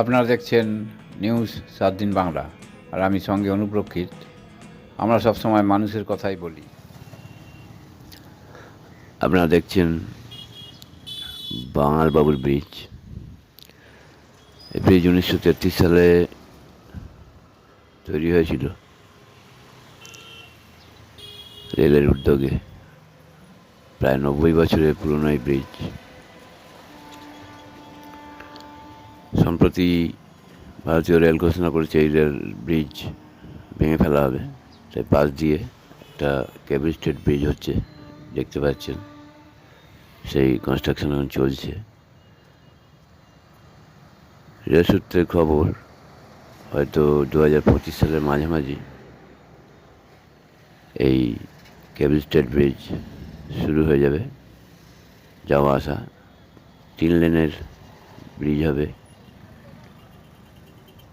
আপনারা দেখছেন নিউজ সাত দিন বাংলা, আর আমি সঙ্গে অনুপ্রক্ষিত। আমরা সবসময় মানুষের কথাই বলি। আপনারা দেখছেন বাঙাল বাবুল ব্রিজ। এই ব্রিজ উনিশশো তেত্রিশ সালে তৈরি হয়েছিল রেলের উদ্যোগে। প্রায় নব্বই বছরের পুরনো এই ব্রিজ। সম্প্রতি ভারতীয় রেল ঘোষণা করেছে, এই রেল ব্রিজ ভেঙে ফেলা হবে। তাই পাশ দিয়ে একটা কেবল স্টেট ব্রিজ হচ্ছে, দেখতে পাচ্ছেন। সেই কনস্ট্রাকশন এখন চলছে। রেল সূত্রের খবর, হয়তো দু হাজার পঁচিশ সালের মাঝামাঝি এই কেবল স্টেট ব্রিজ শুরু হয়ে যাবে। যাওয়া আসা তিন লেনের ব্রিজ হবে।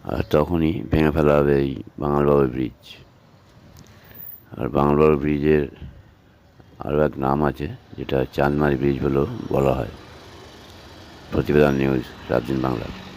আর তখনই ভেঙে ফেলা হবে এই বাঙালবাবু ব্রিজ আর বাংলার ব্রিজের আরও এক নাম আছে, যেটা চাঁদমারি ব্রিজ বলেও বলা হয়। প্রতিবেদন নিউজ দিন বাংলা